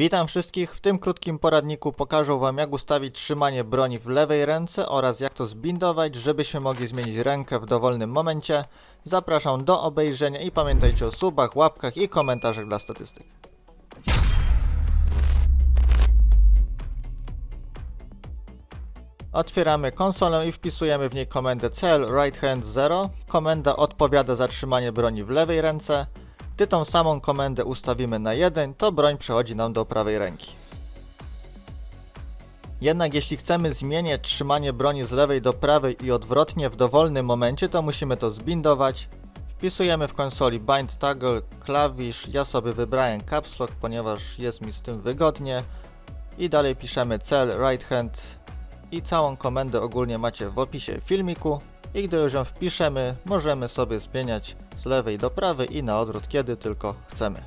Witam wszystkich. W tym krótkim poradniku pokażę Wam jak ustawić trzymanie broni w lewej ręce oraz jak to zbindować, żebyśmy mogli zmienić rękę w dowolnym momencie. Zapraszam do obejrzenia i pamiętajcie o subach, łapkach i komentarzach dla statystyk. Otwieramy konsolę i wpisujemy w niej komendę cel right hand 0. Komenda odpowiada za trzymanie broni w lewej ręce. Gdy tą samą komendę ustawimy na 1, to broń przechodzi nam do prawej ręki. Jednak jeśli chcemy zmieniać trzymanie broni z lewej do prawej i odwrotnie w dowolnym momencie, to musimy to zbindować. Wpisujemy w konsoli bind toggle klawisz, ja sobie wybrałem caps lock, ponieważ jest mi z tym wygodnie. I dalej piszemy cel right hand i całą komendę ogólnie macie w opisie filmiku. I gdy już ją wpiszemy, możemy sobie zmieniać z lewej do prawej i na odwrót, kiedy tylko chcemy.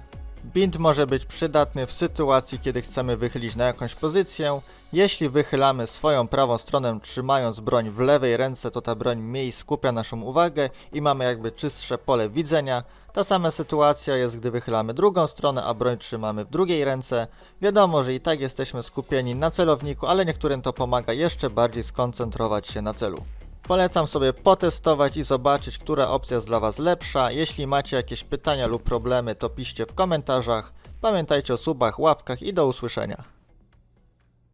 Bind może być przydatny w sytuacji, kiedy chcemy wychylić na jakąś pozycję. Jeśli wychylamy swoją prawą stronę trzymając broń w lewej ręce, to ta broń mniej skupia naszą uwagę i mamy jakby czystsze pole widzenia. Ta sama sytuacja jest, gdy wychylamy drugą stronę, a broń trzymamy w drugiej ręce. Wiadomo, że i tak jesteśmy skupieni na celowniku, ale niektórym to pomaga jeszcze bardziej skoncentrować się na celu. Polecam sobie potestować i zobaczyć, która opcja jest dla Was lepsza. Jeśli macie jakieś pytania lub problemy, to piszcie w komentarzach. Pamiętajcie o subach, łapkach i do usłyszenia.